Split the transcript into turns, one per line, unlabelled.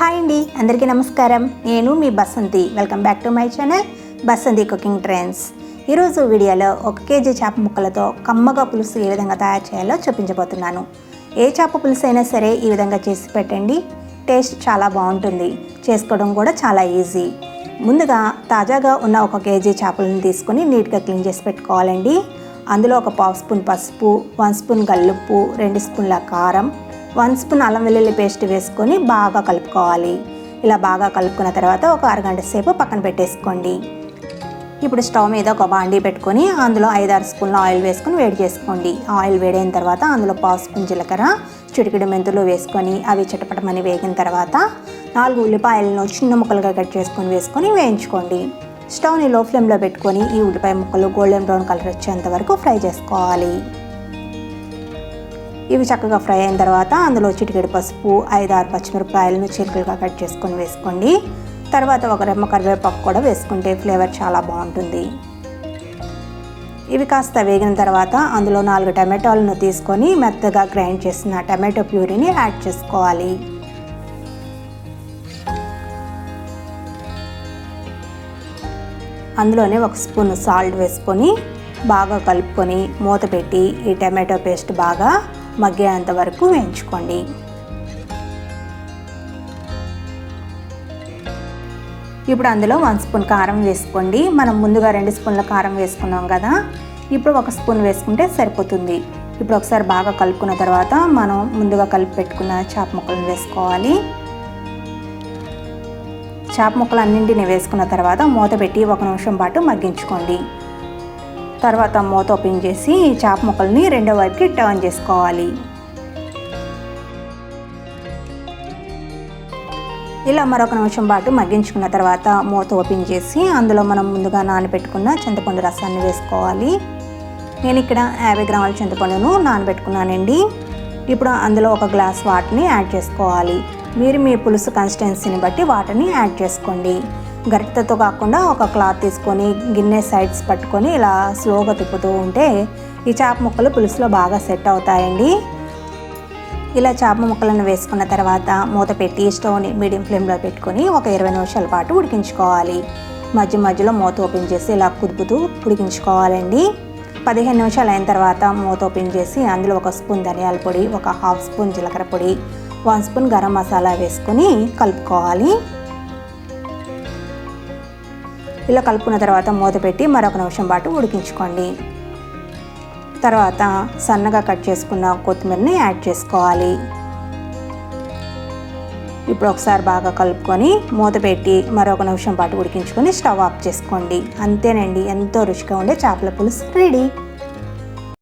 Hi అండి అందరికీ నమస్కారం. నేను మీ Basanti. Welcome back to my channel Basanti cooking trends. ఈరోజు వీడియోలో ఒక కేజీ చేప ముక్కలతో కమ్మగా పులుసు ఏ విధంగా తయారు చేయాలో చూపించబోతున్నాను. ఏ చేప పులుసు అయినా సరే ఈ విధంగా చేసి పెట్టండి. టేస్ట్ చాలా బాగుంటుంది. చేసుకోవడం కూడా చాలా ఈజీ. ముందుగా తాజాగా ఉన్న ఒక కేజీ చేపలను తీసుకొని నీట్గా క్లీన్ చేసి పెట్టుకోవాలండి. అందులో ఒక పావు స్పూన్ పసుపు వన్ స్పూన్ గల్లుప్పు రెండు స్పూన్ల కారం వన్ స్పూన్ అల్లం వెల్లుల్లి పేస్ట్ వేసుకొని బాగా కలుపుకోవాలి. ఇలా బాగా కలుపుకున్న తర్వాత ఒక అరగంట సేపు పక్కన పెట్టేసుకోండి. ఇప్పుడు స్టవ్ మీద ఒక బాండీ పెట్టుకొని అందులో ఐదారు స్పూన్ల ఆయిల్ వేసుకొని వేడి చేసుకోండి. ఆయిల్ వేడైన తర్వాత అందులో పావు స్పూన్ జీలకర్ర చిటికిడి మెంతులు వేసుకొని అవి చిటపటమని వేగిన తర్వాత నాలుగు ఉల్లిపాయలను చిన్న ముక్కలుగా కట్ చేసుకొని వేసుకొని వేయించుకోండి. స్టవ్ని లో ఫ్లేమ్లో పెట్టుకొని ఈ ఉల్లిపాయ ముక్కలు గోల్డెన్ బ్రౌన్ కలర్ వచ్చేంత వరకు ఫ్రై చేసుకోవాలి. ఇవి చక్కగా ఫ్రై అయిన తర్వాత అందులో చిటికెడు పసుపు ఐదు ఆరు పచ్చిమిరపకాయలను చిలుకలుగా కట్ చేసుకొని వేసుకోండి. తర్వాత ఒక రెమ్మ కరివేపాకు కూడా వేసుకుంటే ఫ్లేవర్ చాలా బాగుంటుంది. ఇవి కాస్త వేగిన తర్వాత అందులో నాలుగు టమాటోలను తీసుకొని మెత్తగా గ్రైండ్ చేసిన టమాటో ప్యూరీని యాడ్ చేసుకోవాలి. అందులోనే ఒక స్పూన్ సాల్ట్ వేసుకొని బాగా కలుపుకొని మూత పెట్టి ఈ టమాటో పేస్ట్ బాగా మగ్గేంత వరకు వేయించుకోండి. ఇప్పుడు అందులో వన్ స్పూన్ కారం వేసుకోండి. మనం ముందుగా రెండు స్పూన్ల కారం వేసుకున్నాం కదా ఇప్పుడు ఒక స్పూన్ వేసుకుంటే సరిపోతుంది. ఇప్పుడు ఒకసారి బాగా కలుపుకున్న తర్వాత మనం ముందుగా కలిపి పెట్టుకున్న చేప ముక్కలను వేసుకోవాలి. చేప ముక్కలు అన్నింటిని వేసుకున్న తర్వాత మూత పెట్టి ఒక నిమిషం పాటు మగ్గించుకోండి. తర్వాత మూత ఓపెన్ చేసి చేప ముక్కల్ని రెండో వైపుకి టర్న్ చేసుకోవాలి. ఇలా మరొక నిమిషం పాటు మగ్గించుకున్న తర్వాత మూత ఓపెన్ చేసి అందులో మనం ముందుగా నానబెట్టుకున్న చింతపండు రసాన్ని వేసుకోవాలి. నేను ఇక్కడ యాభై గ్రాముల చింతపండును నానబెట్టుకున్నానండి. ఇప్పుడు అందులో ఒక గ్లాస్ వాటర్ని యాడ్ చేసుకోవాలి. మీరు మీ పులుసు కన్సిస్టెన్సీని బట్టి వాటర్ని యాడ్ చేసుకోండి. గరిటెతో కాకుండా ఒక క్లాత్ తీసుకొని గిన్నె సైడ్స్ పట్టుకొని ఇలా స్లోగా తిప్పుతూ ఉంటే ఈ చేప ముక్కలు పులుసులో బాగా సెట్ అవుతాయండి. ఇలా చేప ముక్కలను వేసుకున్న తర్వాత మూత పెట్టి స్టవ్ని మీడియం ఫ్లేమ్లో పెట్టుకొని ఒక ఇరవై నిమిషాల పాటు ఉడికించుకోవాలి. మధ్య మధ్యలో మూత ఓపెన్ చేసి ఇలా కుదుపుతూ ఉడికించుకోవాలండి. పదిహేను నిమిషాలు అయిన తర్వాత మూత ఓపెన్ చేసి అందులో ఒక స్పూన్ ధనియాల పొడి ఒక హాఫ్ స్పూన్ జీలకర్ర పొడి వన్ స్పూన్ గరం మసాలా వేసుకొని కలుపుకోవాలి. ఇలా కలుపుకున్న తర్వాత మూత పెట్టి మరొక నిమిషం పాటు ఉడికించుకోండి. తర్వాత సన్నగా కట్ చేసుకున్న కొత్తిమీరని యాడ్ చేసుకోవాలి. ఇప్పుడు ఒకసారి బాగా కలుపుకొని మూత పెట్టి మరొక నిమిషం పాటు ఉడికించుకొని స్టవ్ ఆఫ్ చేసుకోండి. అంతేనండి ఎంతో రుచిగా ఉండే చేపల పులుసు రెడీ.